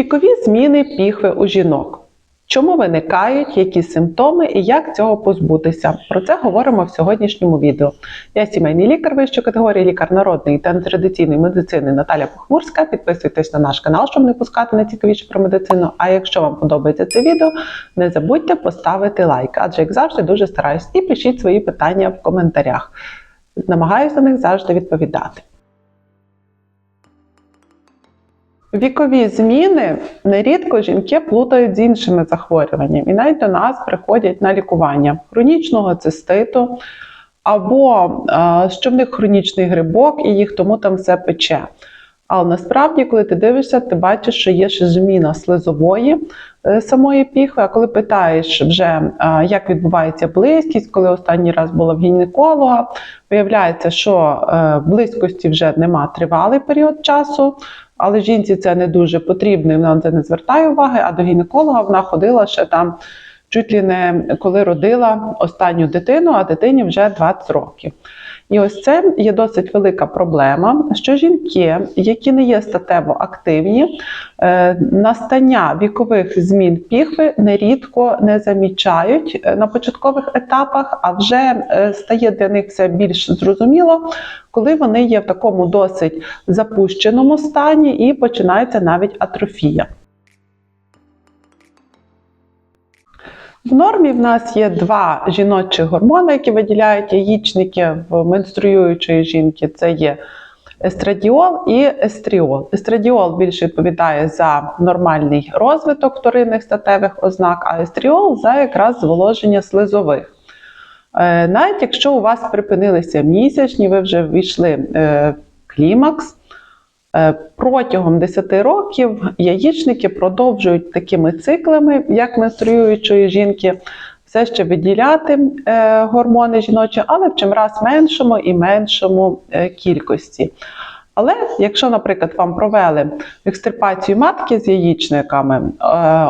Вікові зміни піхви у жінок. Чому виникають, які симптоми і як цього позбутися? Про це говоримо в сьогоднішньому відео. Я сімейний лікар вищої категорії, лікар народної та нетрадиційної медицини Наталя Похмурська. Підписуйтесь на наш канал, щоб не пускати найцікавіше про медицину. А якщо вам подобається це відео, не забудьте поставити лайк, адже як завжди дуже стараюсь. І пишіть свої питання в коментарях. Намагаюся на них завжди відповідати. Вікові зміни нерідко жінки плутають з іншими захворюваннями і навіть до нас приходять на лікування хронічного циститу або що в них хронічний грибок і їх тому там все пече. Але насправді, коли ти дивишся, ти бачиш, що є ще зміна слизової е, самої піхви. А коли питаєш вже, як відбувається близькість, коли останній раз була в гінеколога, виявляється, що е, близькості вже нема тривалий період часу. Але жінці це не дуже потрібно, і вона на це не звертає уваги. А до гінеколога вона ходила ще там чуть ли не коли родила останню дитину, а дитині вже 20 років. І ось це є досить велика проблема, що жінки, які не є статево активні, е, настання вікових змін піхви нерідко не замічають е, на початкових етапах, а вже е, стає для них все більш зрозуміло, коли вони є в такому досить запущеному стані і починається навіть атрофія. В нормі в нас є два жіночі гормони, які виділяють яєчники в менструюючої жінки. Це є естрадіол і естріол. Естрадіол більше відповідає за нормальний розвиток вторинних статевих ознак, а естріол за якраз зволоження слизових. Е, Навіть якщо у вас припинилися місячні, ви вже ввійшли е, в клімакс. Е, Протягом 10 років яєчники продовжують такими циклами, як менструюючої жінки, все ще виділяти е, гормони жіночі, але в чимраз меншому і меншому е, кількості. Але якщо, наприклад, вам провели екстирпацію матки з яєчниками,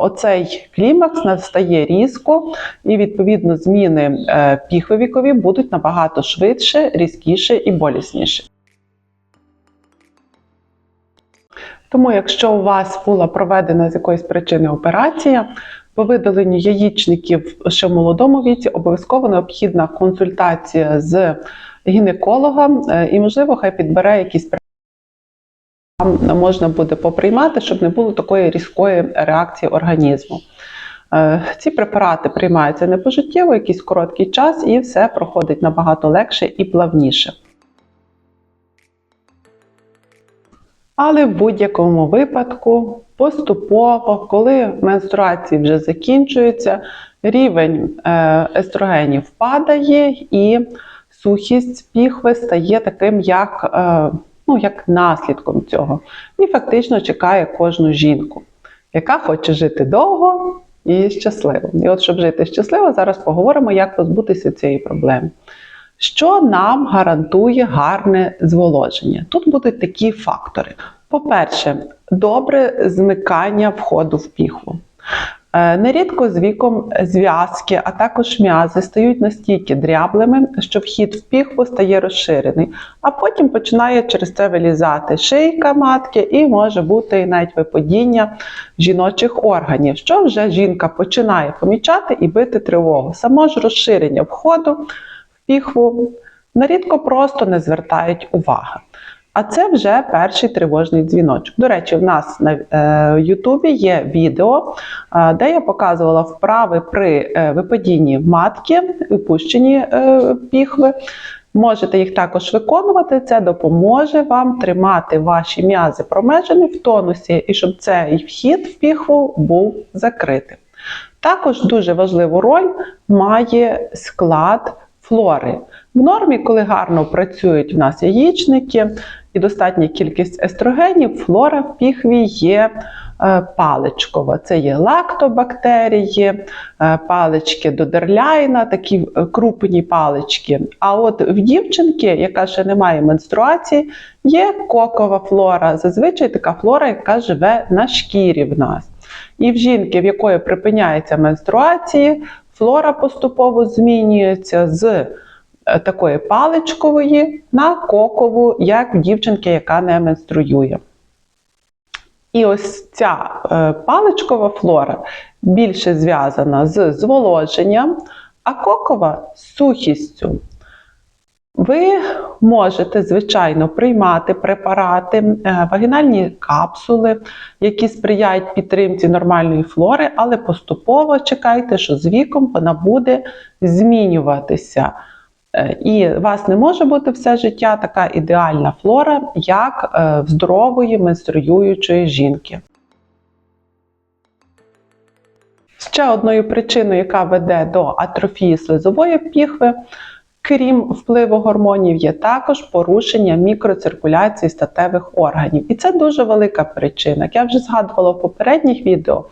оцей клімакс настає різко, і відповідно зміни е, піхви вікові будуть набагато швидше, різкіше і болісніше. Тому, якщо у вас була проведена з якоїсь причини операція, по видаленню яєчників ще в молодому віці обов'язково необхідна консультація з гінекологом, е, і, можливо, хай підбере якісь вам можна буде поприймати, щоб не було такої різкої реакції організму. Е, Ці препарати приймаються не пожиттєво, якийсь короткий час, і все проходить набагато легше і плавніше. Але в будь-якому випадку поступово, коли менструації вже закінчуються, рівень е, естрогенів падає і сухість піхви стає таким, як, е, ну, як наслідком цього. І фактично чекає кожну жінку, яка хоче жити довго і щасливо. І от, щоб жити щасливо, зараз поговоримо, як позбутися цієї проблеми. Що нам гарантує гарне зволоження? Тут будуть такі фактори. По-перше, добре змикання входу в піхву. Е, Нерідко з віком зв'язки, а також м'язи стають настільки дряблими, що вхід в піхву стає розширений, а потім починає через це вилізати шийка матки і може бути навіть випадіння жіночих органів, що вже жінка починає помічати і бити тривогу. Само ж розширення входу піхву нерідко просто не звертають уваги. А це вже перший тривожний дзвіночок. До речі, в нас на е, Ютубі є відео, е, де я показувала вправи при е, випадінні матки, випущенні піхви. Можете їх також виконувати. Це допоможе вам тримати ваші м'язи промежини в тонусі, і щоб цей вхід в піхву був закритим. Також дуже важливу роль має склад флори. В нормі, коли гарно працюють в нас яєчники і достатня кількість естрогенів, флора в піхві є е, паличкова. Це є лактобактерії, е, палички додерляйна, такі е, крупні палички. А от в дівчинки, яка ще не має менструації, є кокова флора. Зазвичай така флора, яка живе на шкірі в нас. І в жінки, в якої припиняється менструації, флора поступово змінюється з е, такої паличкової на кокову, як в дівчинки, яка не менструює. І ось ця е, паличкова флора більше зв'язана з зволоженням, а кокова з сухістю. Ви можете, звичайно, приймати препарати, е, вагінальні капсули, які сприяють підтримці нормальної флори, але поступово чекайте, що з віком вона буде змінюватися. Е, І у вас не може бути все життя така ідеальна флора, як е, в здорової менструюючої жінки. Ще одною причиною, яка веде до атрофії слизової піхви, крім впливу гормонів, є також порушення мікроциркуляції статевих органів. І це дуже велика причина. Як я вже згадувала в попередніх відео,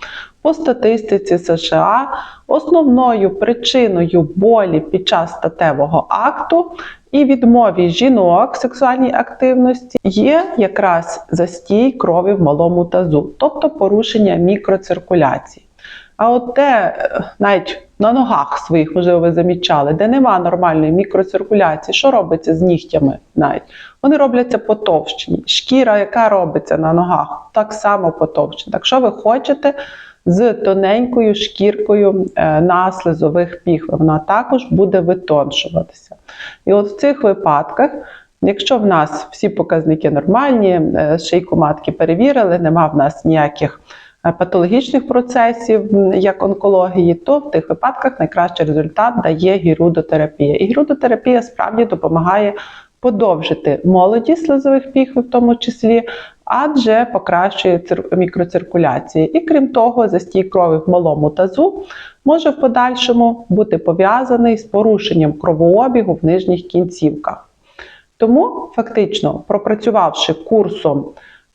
по статистиці США основною причиною болі під час статевого акту і відмові жінок сексуальній активності є якраз застій крові в малому тазу, тобто порушення мікроциркуляції. А от де е, навіть на ногах своїх, можливо, ви замічали, де нема нормальної мікроциркуляції, що робиться з нігтями навіть? Вони робляться потовщені. Шкіра, яка робиться на ногах, так само потовщена. Так що ви хочете з тоненькою шкіркою е, на слизових піхвах, вона також буде витоншуватися. І от в цих випадках. Якщо в нас всі показники нормальні, е, шийку матки перевірили, нема в нас ніяких е, патологічних процесів, як онкології, то в тих випадках найкращий результат дає гірудотерапія. І гірудотерапія справді допомагає подовжити молодість слизових піхв, в тому числі, адже покращує мікроциркуляцію. І крім того, застій крові в малому тазу може в подальшому бути пов'язаний з порушенням кровообігу в нижніх кінцівках. Тому, фактично, пропрацювавши курсом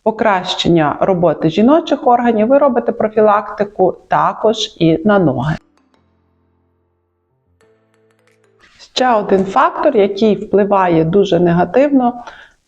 покращення роботи жіночих органів, ви робите профілактику також і на ноги. Ще один фактор, який впливає дуже негативно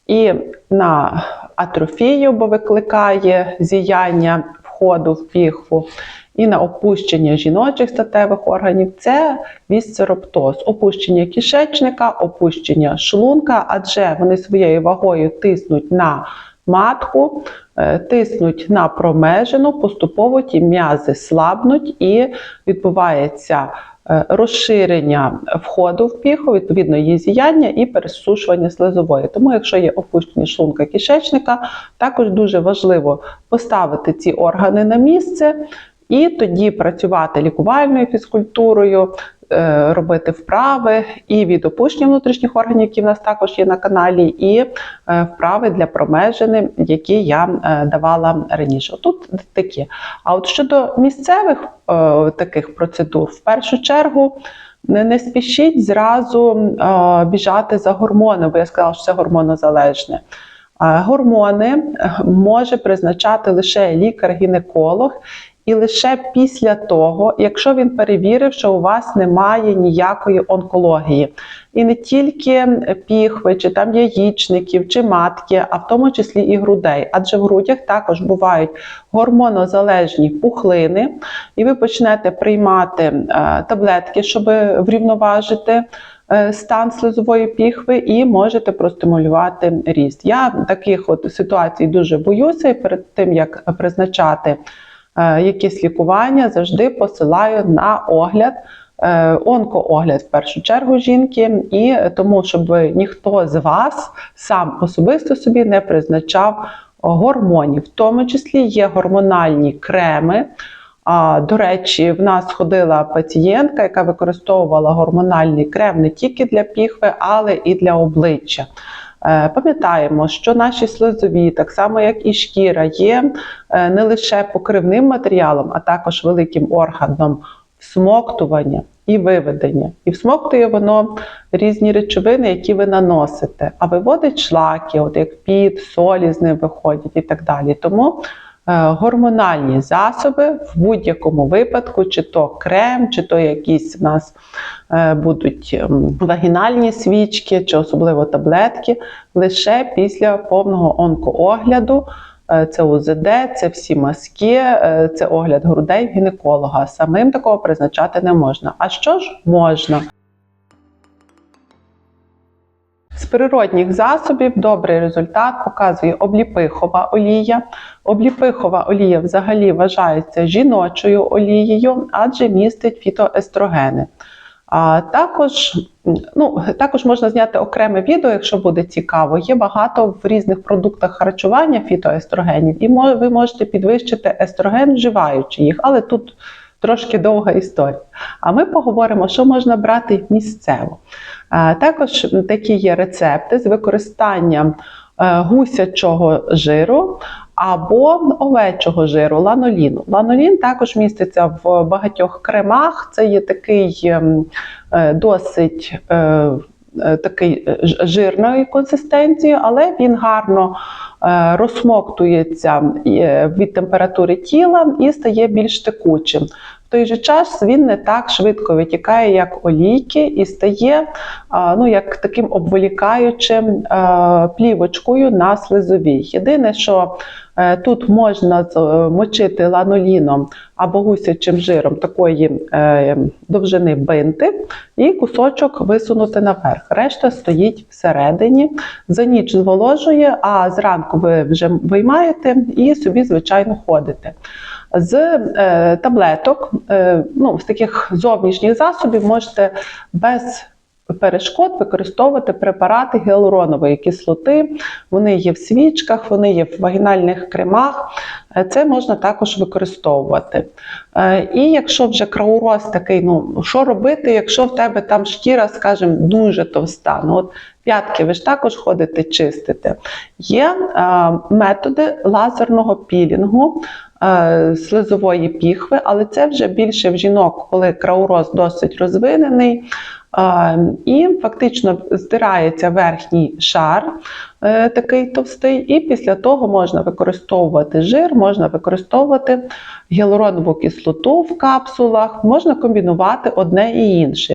і на атрофію, бо викликає зіяння входу в піхву, і на опущення жіночих статевих органів це вісцероптоз, опущення кишечника, опущення шлунка, адже вони своєю вагою тиснуть на матку, е, тиснуть на промежину, поступово ті м'язи слабнуть і відбувається е, розширення входу в піху, відповідно її зіяння і пересушування слизової. Тому, якщо є опущення шлунка кишечника, також дуже важливо поставити ці органи на місце. І тоді працювати лікувальною фізкультурою, робити вправи і від опущення внутрішніх органів, які в нас також є на каналі, і е, вправи для промежини, які я е, давала раніше. Тут такі. А от щодо місцевих е, таких процедур, в першу чергу. Не, спішіть зразу е, біжати за гормони, бо я сказала, що це гормонозалежне. Е, Гормони е, може призначати лише лікар-гінеколог, і лише після того, якщо він перевірив, що у вас немає ніякої онкології, і не тільки піхви, чи там яєчників, чи матки, а в тому числі і грудей. Адже в грудях також бувають гормонозалежні пухлини, і ви почнете приймати е, таблетки, щоб врівноважити. е, Стан слизової піхви і можете простимулювати ріст. Я таких от ситуацій дуже боюся, перед тим як призначати е, якесь лікування, завжди посилаю на огляд. е, Онкоогляд в першу чергу жінки, і тому, щоб ніхто з вас сам особисто собі не призначав гормонів. В тому числі є гормональні креми. До речі, в нас ходила пацієнтка, яка використовувала гормональний крем не тільки для піхви, але і для обличчя. Е, Пам'ятаємо, що наші слизові, так само як і шкіра, є е, не лише покривним матеріалом, а також великим органом всмоктування і виведення. І всмоктує воно різні речовини, які ви наносите, а виводить шлаки, от як під, солі з ним виходять і так далі. Тому гормональні засоби в будь-якому випадку, чи то крем, чи то якісь в нас е, будуть ем, вагінальні свічки, чи особливо таблетки, лише після повного онкоогляду. Е, Це УЗД, це всі мазки, е, це огляд грудей гінеколога. Самим такого призначати не можна. А що ж можна? Природних засобів добрий результат показує обліпихова олія. Обліпихова олія взагалі вважається жіночою олією, адже містить фітоестрогени. А також, ну, також можна зняти окреме відео, якщо буде цікаво. Є багато в різних продуктах харчування фітоестрогенів, і ви можете підвищити естроген, вживаючи їх, але тут трошки довга історія. А ми поговоримо, що можна брати місцево. Також такі є рецепти з використанням е, гусячого жиру або овечого жиру, ланоліну. Ланолін також міститься в багатьох кремах. Це є такий ем, е, досить е, такий жирної консистенції, але він гарно розсмоктується е, від температури тіла і стає більш текучим. В той же час він не так швидко витікає, як олійки, і стає ну, як таким обволікаючим плівочкою на слизовій. Єдине, що е, тут можна е, мочити ланоліном або гусячим жиром такої е, довжини бинти, і кусочок висунути наверх. Решта стоїть всередині, за ніч зволожує, а зранку ви вже виймаєте і собі, звичайно, ходите. З е, таблеток, е, ну, з таких зовнішніх засобів можете без перешкод використовувати препарати гіалуронової кислоти. Вони є в свічках, вони є в вагінальних кремах. Е, Це можна також використовувати. Е, І якщо вже крауроз такий, ну що робити, якщо в тебе там шкіра, скажімо, дуже товста. Ну, от п'ятки ви ж також ходите чистите. Є е, методи лазерного пілінгу слизової піхви, але це вже більше в жінок, коли крауроз досить розвинений. Е, І фактично здирається верхній шар, е, такий товстий, і після того можна використовувати жир, можна використовувати гіалуронову кислоту в капсулах, можна комбінувати одне і інше.